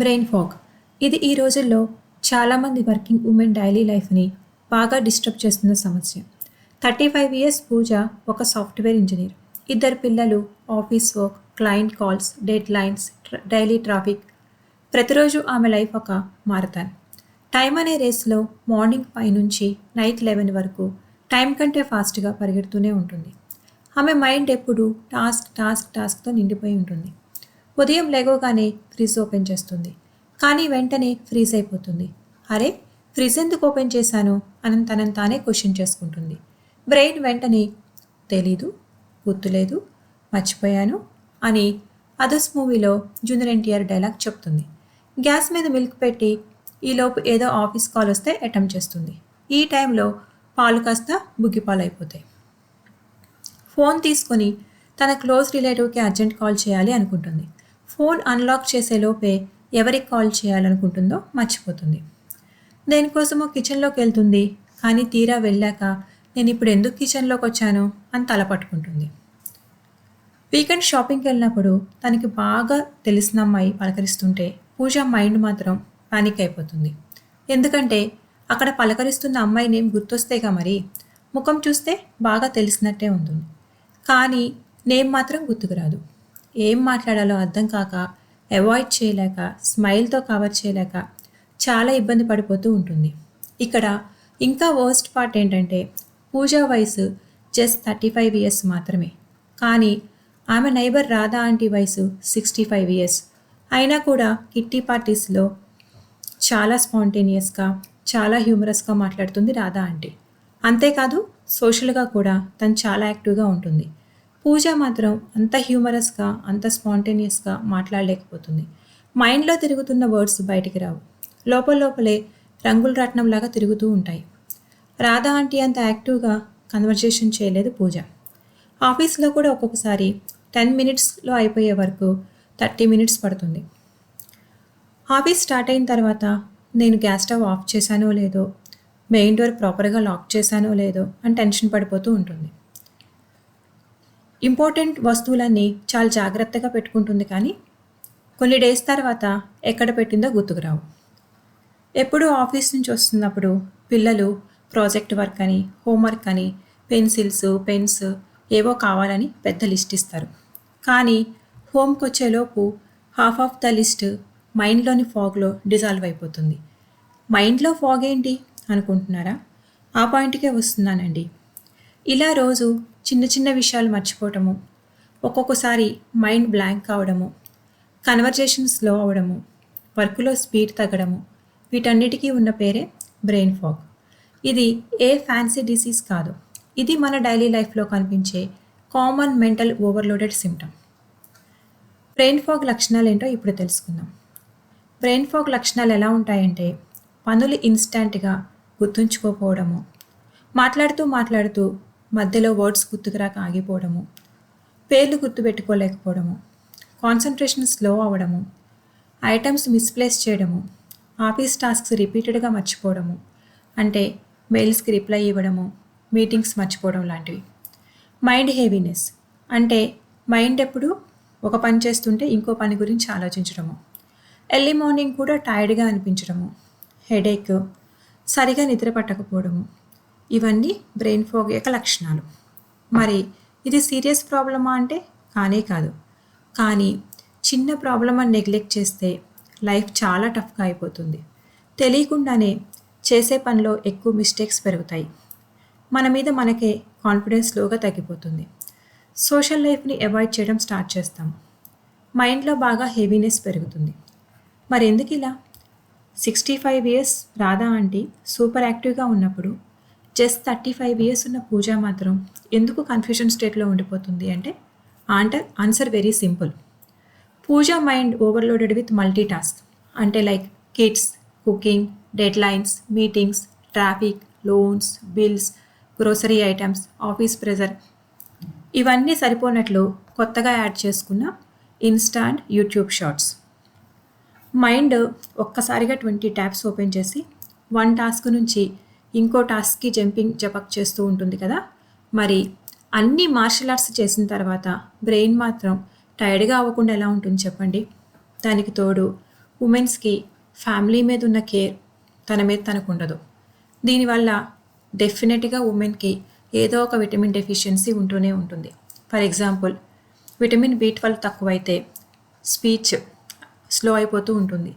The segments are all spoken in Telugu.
Brain fog. ఇది ఈ రోజుల్లో చాలామంది వర్కింగ్ ఉమెన్ డైలీ లైఫ్ని బాగా డిస్టర్బ్ చేస్తున్న సమస్య. థర్టీ ఫైవ్ ఇయర్స్ పూజ ఒక సాఫ్ట్వేర్ ఇంజనీర్. ఇద్దరు పిల్లలు office work client calls dead lines daily traffic. ప్రతిరోజు ఆమె లైఫ్ ఒక మారతాన్ టైం అనే రేస్లో మార్నింగ్ ఫైవ్ నుంచి నైట్ లెవెన్ వరకు టైం కంటే ఫాస్ట్గా పరిగెడుతూనే ఉంటుంది. ఆమె మైండ్ ఎప్పుడు టాస్క్ టాస్క్ టాస్క్తో నిండిపోయి ఉంటుంది. ఉదయం లేవగానే ఫ్రిజ్ ఓపెన్ చేస్తుంది. కానీ వెంటనే ఫ్రీజ్ అయిపోతుంది. అరే ఫ్రిజ్ ఎందుకు ఓపెన్ చేశాను? అని తనని తానే క్వశ్చన్ చేసుకుంటుంది. బ్రెయిన్ వెంటనే తెలీదు గుర్తులేదు మర్చిపోయాను అని అదర్స్ మూవీలో జూనియర్ ఎన్టీఆర్ డైలాగ్ చెప్తుంది. గ్యాస్ మీద మిల్క్ పెట్టి ఈలోపు ఏదో ఆఫీస్ కాల్ వస్తే అటెంప్ట్ చేస్తుంది. ఈ టైంలో పాలు కాస్త బుగ్గిపాలు అయిపోతాయి ఫోన్ తీసుకొని తన క్లోజ్ రిలేటివ్కి అర్జెంట్ కాల్ చేయాలి అనుకుంటుంది. ఫోన్ అన్లాక్ చేసే లోపే ఎవరికి కాల్ చేయాలనుకుంటుందో మర్చిపోతుంది. దేనికోసమో కిచెన్లోకి వెళ్తుంది కానీ తీరా వెళ్ళాక నేను ఇప్పుడు ఎందుకు కిచెన్లోకి వచ్చాను అని తల పట్టుకుంటుంది. వీకెండ్ షాపింగ్కి వెళ్ళినప్పుడు తనకి బాగా తెలిసిన అమ్మాయి పలకరిస్తుంటే పూజ మైండ్ మాత్రం పానిక్ అయిపోతుంది. ఎందుకంటే అక్కడ పలకరిస్తున్న అమ్మాయి నేమ్ గుర్తొస్తేగా మరి ముఖం చూస్తే బాగా తెలిసినట్టే ఉంటుంది. కానీ నేమ్ మాత్రం గుర్తుకు రాదు. ఏం మాట్లాడాలో అర్థం కాక అవాయిడ్ చేయలేక స్మైల్తో కవర్ చేయలేక చాలా ఇబ్బంది పడిపోతూ ఉంటుంది. ఇక్కడ ఇంకా వర్స్ట్ పార్ట్ ఏంటంటే పూజా వయసు జస్ట్ థర్టీ ఫైవ్ ఇయర్స్ మాత్రమే. కానీ ఆమె నైబర్ రాధా ఆంటీ వయసు సిక్స్టీ ఫైవ్ ఇయర్స్ అయినా కూడా కిట్టి పార్టీస్లో చాలా స్పాంటేనియస్గా చాలా హ్యూమరస్గా మాట్లాడుతుంది రాధా ఆంటీ. అంతేకాదు సోషల్గా కూడా తను చాలా యాక్టివ్గా ఉంటుంది. పూజ మాత్రం అంత హ్యూమరస్గా అంత స్పాంటేనియస్గా మాట్లాడలేకపోతుంది. మైండ్లో తిరుగుతున్న వర్డ్స్ బయటికి రావు. లోపల లోపలే రంగుల రత్నంలాగా తిరుగుతూ ఉంటాయి. రాధా ఆంటీ అంత యాక్టివ్గా కన్వర్జేషన్ చేయలేదు పూజ. ఆఫీస్లో కూడా ఒక్కొక్కసారి టెన్ మినిట్స్లో అయిపోయే వరకు థర్టీ మినిట్స్ పడుతుంది. ఆఫీస్ స్టార్ట్ అయిన తర్వాత నేను గ్యాస్ స్టవ్ ఆఫ్ చేశానో లేదో మెయిన్ డోర్ ప్రాపర్గా లాక్ చేశానో లేదో అని టెన్షన్ పడిపోతూ ఉంటుంది. ఇంపార్టెంట్ వస్తువులన్నీ చాలా జాగ్రత్తగా పెట్టుకుంటుంది కానీ కొన్ని డేస్ తర్వాత ఎక్కడ పెట్టిందో గుర్తుకురావు. ఎప్పుడు ఆఫీస్ నుంచి వస్తున్నప్పుడు పిల్లలు ప్రాజెక్ట్ వర్క్ అని హోంవర్క్ అని పెన్సిల్స్ పెన్స్ ఏవో కావాలని పెద్ద లిస్ట్ ఇస్తారు. కానీ హోమ్కి వచ్చేలోపు హాఫ్ ఆఫ్ ద లిస్ట్ మైండ్లోని ఫాగ్లో డిజాల్వ్ అయిపోతుంది. మైండ్లో ఫాగ్ ఏంటి అనుకుంటున్నారా? ఆ పాయింట్కే వస్తున్నానండి. ఇలా రోజు చిన్న చిన్న విషయాలు మర్చిపోవటము ఒక్కొక్కసారి మైండ్ బ్లాంక్ అవడము కన్వర్జేషన్ స్లో అవడము వర్క్లో స్పీడ్ తగ్గడము వీటన్నిటికీ ఉన్న పేరే బ్రెయిన్ ఫాగ్. ఇది ఏ ఫ్యాన్సీ డిసీజ్ కాదు. ఇది మన డైలీ లైఫ్లో కనిపించే common mental overloaded symptom brain fog లక్షణాలు ఏంటో ఇప్పుడు తెలుసుకుందాం. బ్రెయిన్ ఫాగ్ లక్షణాలు ఎలా ఉంటాయంటే పనులు ఇన్స్టంట్గా గుర్తుంచుకోకపోవడము మాట్లాడుతూ మాట్లాడుతూ మధ్యలో వర్డ్స్ గుర్తుకురాక ఆగిపోవడము పేర్లు గుర్తుపెట్టుకోలేకపోవడము కాన్సన్ట్రేషన్ స్లో అవ్వడము ఐటమ్స్ మిస్ప్లేస్ చేయడము ఆఫీస్ టాస్క్స్ రిపీటెడ్గా మర్చిపోవడము అంటే మెయిల్స్కి రిప్లై ఇవ్వడము మీటింగ్స్ మర్చిపోవడం లాంటివి. మైండ్ హెవీనెస్ అంటే మైండ్ ఎప్పుడు ఒక పని చేస్తుంటే ఇంకో పని గురించి ఆలోచించడము ఎర్లీ మార్నింగ్ కూడా టైర్డ్గా అనిపించడము హెడేక్ సరిగా నిద్ర పట్టకపోవడము ఇవన్నీ బ్రెయిన్ ఫోగ్ యొక్క లక్షణాలు. మరి ఇది సీరియస్ ప్రాబ్లమా అంటే? కానే కాదు. కానీ చిన్న ప్రాబ్లం అని నెగ్లెక్ట్ చేస్తే లైఫ్ చాలా టఫ్గా అయిపోతుంది. తెలియకుండానే చేసే పనిలో ఎక్కువ మిస్టేక్స్ పెరుగుతాయి. మన మీద మనకే కాన్ఫిడెన్స్ లోగా తగ్గిపోతుంది. సోషల్ లైఫ్ని అవాయిడ్ చేయడం స్టార్ట్ చేస్తాం. మైండ్లో బాగా హెవీనెస్ పెరుగుతుంది. మరి ఎందుకు ఇలా sixty five years Radha aunty super యాక్టివ్గా ఉన్నప్పుడు జస్ట్ థర్టీ ఫైవ్ ఇయర్స్ ఉన్న పూజ మాత్రం ఎందుకు కన్ఫ్యూజన్ స్టేట్లో ఉండిపోతుంది అంటే ఆంటర్ answer very simple Pooja mind overloaded with multi task అంటే like kids cooking dead lines meetings traffic loans bills grocery items office pressure ఇవన్నీ సరిపోనట్లు కొత్తగా యాడ్ చేసుకున్న ఇన్స్టాంట్ యూట్యూబ్ షార్ట్స్ మైండ్ ఒక్కసారిగా ట్వంటీ ట్యాబ్స్ ఓపెన్ చేసి వన్ టాస్క్ నుంచి ఇంకో టాస్క్కి జంపింగ్ జపక్ చేస్తూ ఉంటుంది కదా? మరి అన్ని మార్షల్ ఆర్ట్స్ చేసిన తర్వాత బ్రెయిన్ మాత్రం టైర్డ్గా అవ్వకుండా ఎలా ఉంటుంది చెప్పండి? దానికి తోడు ఉమెన్స్కి ఫ్యామిలీ మీద ఉన్న కేర్ తన మీద తనకు ఉండదు. దీనివల్ల డెఫినెట్గా ఉమెన్కి ఏదో ఒక విటమిన్ డెఫిషియన్సీ ఉంటూనే ఉంటుంది. For example vitamin B twelve తక్కువైతే స్పీచ్ స్లో అయిపోతూ ఉంటుంది.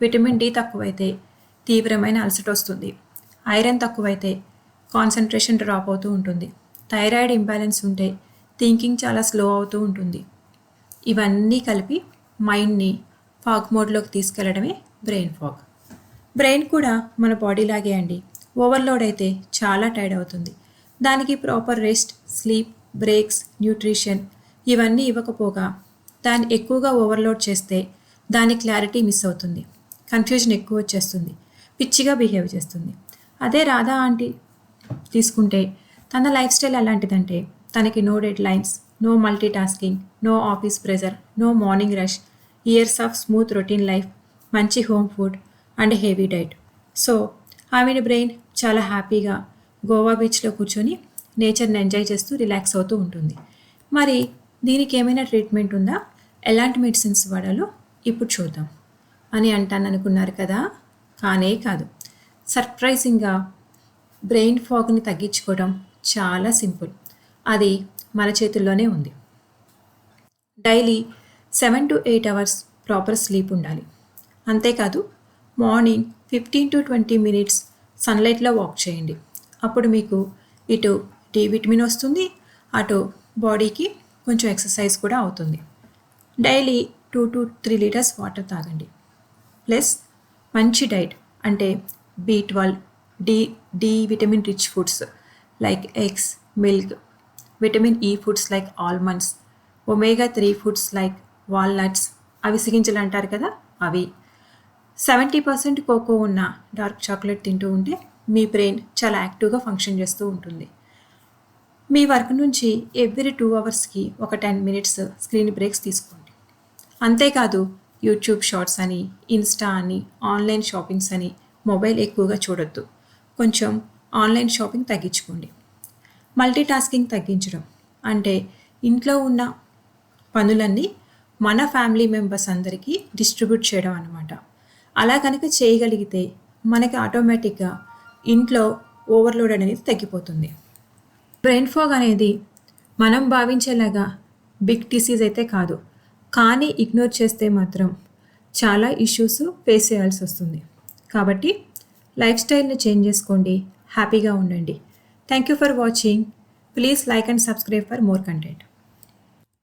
విటమిన్ డి తక్కువైతే తీవ్రమైన అలసట వస్తుంది. ఐరన్ తక్కువైతే కాన్సన్ట్రేషన్ డ్రాప్ అవుతూ ఉంటుంది. థైరాయిడ్ ఇంబ్యాలెన్స్ ఉంటే థింకింగ్ చాలా స్లో అవుతూ ఉంటుంది. ఇవన్నీ కలిపి మైండ్ని ఫాగ్ మోడ్లోకి తీసుకెళ్ళడమే బ్రెయిన్ ఫాగ్. బ్రెయిన్ కూడా మన బాడీ లాగే అండి. ఓవర్లోడ్ అయితే చాలా టైర్డ్ అవుతుంది. దానికి proper rest sleep breaks nutrition ఇవన్నీ ఇవ్వకపోగా దాన్ని ఎక్కువగా ఓవర్లోడ్ చేస్తే దాని క్లారిటీ మిస్ అవుతుంది. కన్ఫ్యూజన్ ఎక్కువ వచ్చేస్తుంది. పిచ్చిగా బిహేవ్ చేస్తుంది. అదే రాధా ఆంటీ తీసుకుంటే తన లైఫ్ స్టైల్ ఎలాంటిదంటే తనకి no dead lines no multi tasking no office pressure no morning rush years off smooth routine life మంచి home food and heavy diet so ఆవిడ బ్రెయిన్ చాలా హ్యాపీగా గోవా బీచ్లో కూర్చొని నేచర్ని ఎంజాయ్ చేస్తూ రిలాక్స్ అవుతూ ఉంటుంది. మరి దీనికి ఏమైనా ట్రీట్మెంట్ ఉందా? ఎలాంటి మెడిసిన్స్ వాడాలో ఇప్పుడు చూద్దాం. అని అంటాను అనుకున్నారు కదా? కానే కాదు. సర్ప్రైజింగ్గా బ్రెయిన్ ఫాగ్ని తగ్గించుకోవడం చాలా సింపుల్. అది మన చేతుల్లోనే ఉంది. Daily seven to eight hours proper sleep ఉండాలి. అంతేకాదు morning fifteen to twenty minutes సన్లైట్లో walk చేయండి. అప్పుడు మీకు ఇటు డి విటమిన్ వస్తుంది అటు బాడీకి కొంచెం ఎక్సర్సైజ్ కూడా అవుతుంది. Daily two to three litres water తాగండి. ప్లస్ మంచి డైట్ అంటే B twelve D D vitamin rich foods like eggs milk vitamin E foods like almonds omega three foods like walnuts అవి సిగించలు అంటారు కదా అవి. సెవెంటీ పర్సెంట్ కోకో ఉన్న డార్క్ చాక్లెట్ తింటూ ఉంటే మీ బ్రెయిన్ చాలా యాక్టివ్గా ఫంక్షన్ చేస్తూ ఉంటుంది. మీ వర్క్ నుంచి ఎవ్రీ టూ అవర్స్కి ఒక టెన్ మినిట్స్ స్క్రీన్ బ్రేక్స్ తీసుకోండి. అంతేకాదు యూట్యూబ్ షార్ట్స్ అని ఇన్స్టా అని ఆన్లైన్ షాపింగ్స్ అని మొబైల్ ఎక్కువగా చూడొద్దు. కొంచెం ఆన్లైన్ షాపింగ్ తగ్గించుకోండి. మల్టీ టాస్కింగ్ తగ్గించడం. అంటే ఇంట్లో ఉన్న పనులన్నీ మన ఫ్యామిలీ మెంబర్స్ అందరికీ డిస్ట్రిబ్యూట్ చేయడం అనమాట అలా కనుక చేయగలిగితే మనకి ఆటోమేటిక్గా ఇంట్లో ఓవర్లోడ్ అనేది తగ్గిపోతుంది. బ్రెయిన్ ఫాగ్ అనేది మనం భావించేలాగా బిగ్ డిసీజ్ అయితే కాదు. కానీ ఇగ్నోర్ చేస్తే మాత్రం చాలా ఇష్యూస్ ఫేస్ చేయాల్సి వస్తుంది. కాబట్టి లైఫ్ స్టైల్ని చేంజ్ చేసుకోండి. హ్యాపీగా ఉండండి. Thank you for watching please like and subscribe for more content